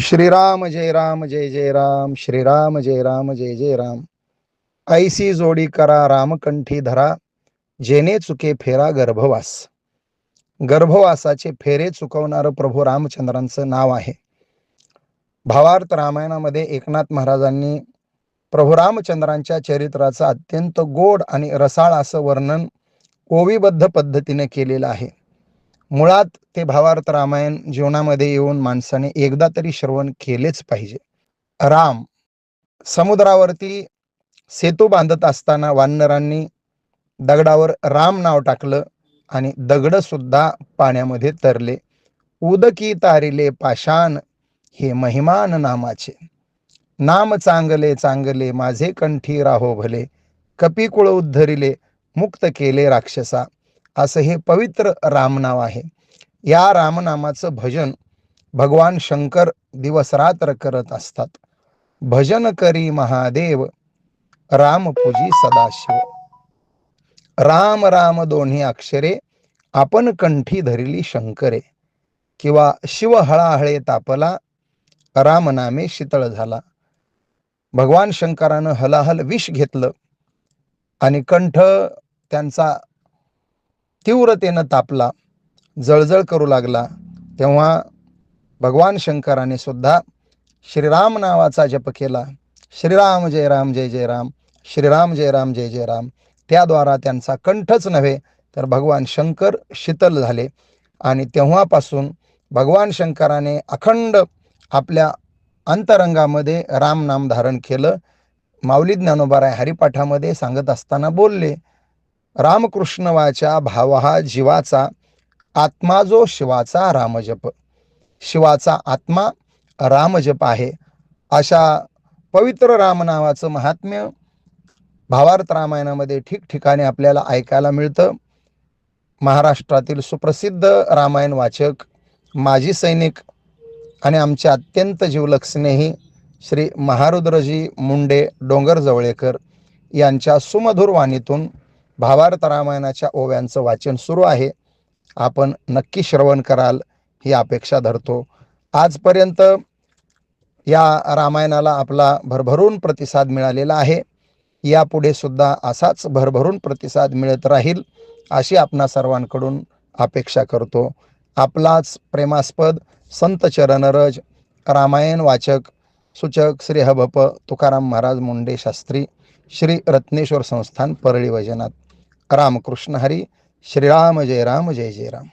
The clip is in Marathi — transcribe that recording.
श्रीराम जय राम जय जय राम श्रीराम जय राम जय जय राम. ऐसी जोडी करा रामकंठी धरा जेने चुके फेरा गर्भवास. गर्भवासाचे फेरे चुकवणारं प्रभू रामचंद्रांचं नाव आहे. भावार्थ रामायणामध्ये एकनाथ महाराजांनी प्रभू रामचंद्रांच्या चरित्राचं अत्यंत गोड आणि रसाळ असं वर्णन ओवीबद्ध पद्धतीने केलेलं आहे. मुळात ते भावार्थ रामायण जीवनामध्ये येऊन माणसाने एकदा तरी श्रवण केलेच पाहिजे. राम समुद्रावरती सेतू बांधत असताना वानरांनी दगडावर राम नाव टाकलं आणि दगड सुद्धा पाण्यामध्ये तरले. उदकी तारिले पाषाण हे महिमान नामाचे. नाम चांगले चांगले माझे कंठी राहो भले. कपिकुळ उद्धरिले मुक्त केले राक्षसा. असं हे पवित्र रामनाव आहे. या रामनामाचं भजन भगवान शंकर दिवसरात्र करत असतात. भजन करी महादेव राम पूजी सदाशिव. राम राम दोन्ही अक्षरे आपण कंठी धरिली शंकरे. किंवा शिव हळाहळे तापला रामनामे शीतळ झाला. भगवान शंकरानं हलाहल विष घेतलं. आणि कंठ त्यांचा तीव्रतेनं तापला जळजळ करू लागला तेव्हा भगवान शंकराने सुद्धा श्रीराम नावाचा जप केला. श्रीराम जय राम जय जय राम श्रीराम जय राम जय जय राम. त्याद्वारा त्यांचा कंठच नव्हे तर भगवान शंकर शीतल झाले. आणि तेव्हापासून भगवान शंकराने अखंड आपल्या अंतरंगामध्ये राम नाम धारण केलं. माऊली ज्ञानोबाराय हरिपाठामध्ये सांगत असताना बोलले रामकृष्णवाच्या भाव हा जीवाचा आत्मा जो शिवाचा रामजप. शिवाचा आत्मा रामजप आहे. अशा पवित्र राम नावाचं महात्म्य भावार्थ रामायणामध्ये ठिकठिकाणी आपल्याला ऐकायला मिळतं. महाराष्ट्रातील सुप्रसिद्ध रामायण वाचक माजी सैनिक आणि आमचे अत्यंत जीवलक स्नेही श्री महारुद्रजी मुंडे डोंगर जवळेकर यांच्या सुमधुर वाणीतून भावार्थ रामायणाच्या ओव्यांचं वाचन सुरू आहे. आपण नक्की श्रवण कराल ही अपेक्षा धरतो. आजपर्यंत या रामायणाला आपला भरभरून प्रतिसाद मिळालेला आहे. यापुढे सुद्धा असाच भरभरून प्रतिसाद मिळत राहील अशी आपणा सर्वांकडून अपेक्षा करतो. आपलाच प्रेमास्पद संत चरणरज रामायण वाचक सूचक श्री हबप तुकाराम महाराज मुंडे शास्त्री श्री रत्नेश्वर संस्थान परळी वैजनाथ. रामकृष्ण हरी श्रीराम जय राम जय जय राम.